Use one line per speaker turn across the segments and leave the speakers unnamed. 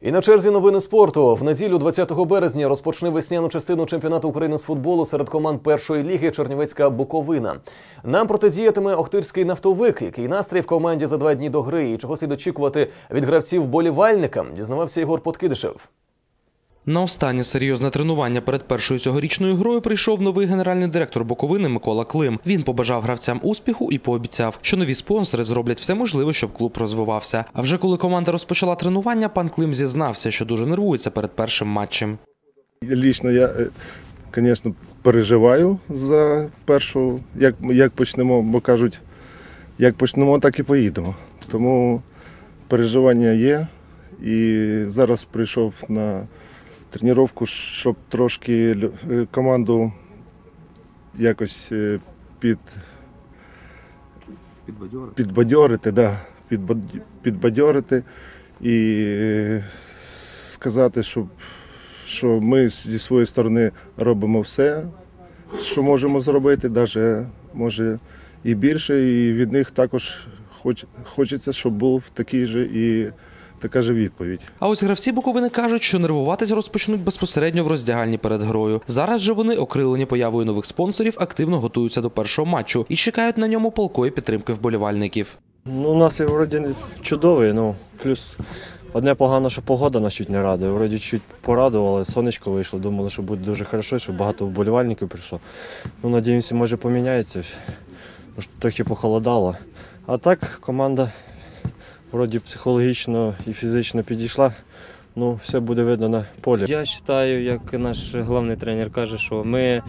І на черзі новини спорту. В неділю 20 березня розпочне весняну частину чемпіонату України з футболу серед команд першої ліги Чернівецька Буковина. Нам протидіятиме Охтирський нафтовик, який настрій в команді за два дні до гри і чого слід очікувати від гравців болівальникам, дізнавався Ігор Подкидишев.
На останнє серйозне тренування перед першою цьогорічною грою прийшов новий генеральний директор Буковини Микола Клим. Він побажав гравцям успіху і пообіцяв, що нові спонсори зроблять все можливе, щоб клуб розвивався. А вже коли команда розпочала тренування, пан Клим зізнався, що дуже нервується перед першим матчем.
Лічно я, звісно, переживаю за першу, як, як почнемо, бо кажуть, як почнемо, так і поїдемо. Тому переживання є. І зараз прийшов на тренування, щоб трошки е, команду якось е, під, підбадьорити, да, підбад- підбадьорити і е, сказати, щоб що ми зі своєї сторони робимо все, що можемо зробити, навіть може і більше, і від них також хоч, хочеться, щоб був такий же і така же відповідь.
А ось гравці Буковини кажуть, що нервуватись розпочнуть безпосередньо в роздягальні перед грою. Зараз же вони, окрилені появою нових спонсорів, активно готуються до першого матчу і чекають на ньому полкої підтримки вболівальників.
Ну, у нас і вроді чудовий, ну плюс одне погано, що погода нас чуть не радує. Вроді чуть порадували, сонечко вийшло, думали, що буде дуже хорошо, що багато вболівальників прийшло. Ну, надіємося, може поміняється. Може, трохи похолодало. А так команда вроді психологічно і фізично підійшла. Ну, все буде видно на полі.
Я вважаю, як наш головний тренер каже, що ми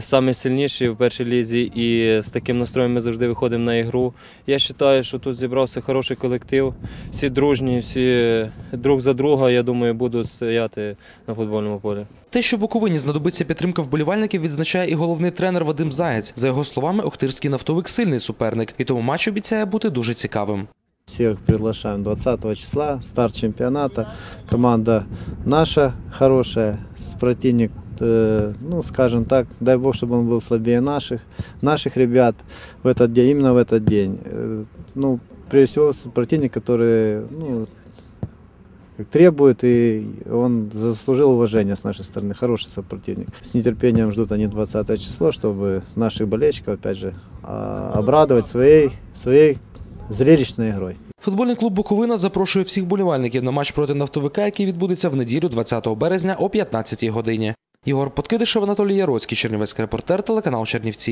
самі сильніші в першій лізі і з таким настроєм ми завжди виходимо на ігру. Я вважаю, що тут зібрався хороший колектив, всі дружні, всі друг за друга, я думаю, будуть стояти на футбольному полі.
Те, що Буковині знадобиться підтримка вболівальників, відзначає і головний тренер Вадим Заєць. За його словами, Охтирський нафтовик сильний суперник, і тому матч обіцяє бути дуже цікавим.
Всех приглашаем 20 числа, старт чемпионата. Команда наша хорошая, противник, э, ну, скажем так, дай бог, чтобы он был слабее наших, наших ребят в этот день, именно в этот день. Э, Ну, прежде всего, противник, который, ну, требует, и он заслужил уважение с нашей стороны. Хороший сопротивник. С нетерпением ждут они 20 число, чтобы наших болельщиков, опять же, а, обрадовать своей, своей зрелищной игрой.
Футбольний клуб Буковина запрошує всіх болівальників на матч проти нафтовика, який відбудеться в неділю 20 березня о 15 годині. Ігор Подкидишев, Анатолій Яроцький, Чернівецький репортер, телеканал Чернівці.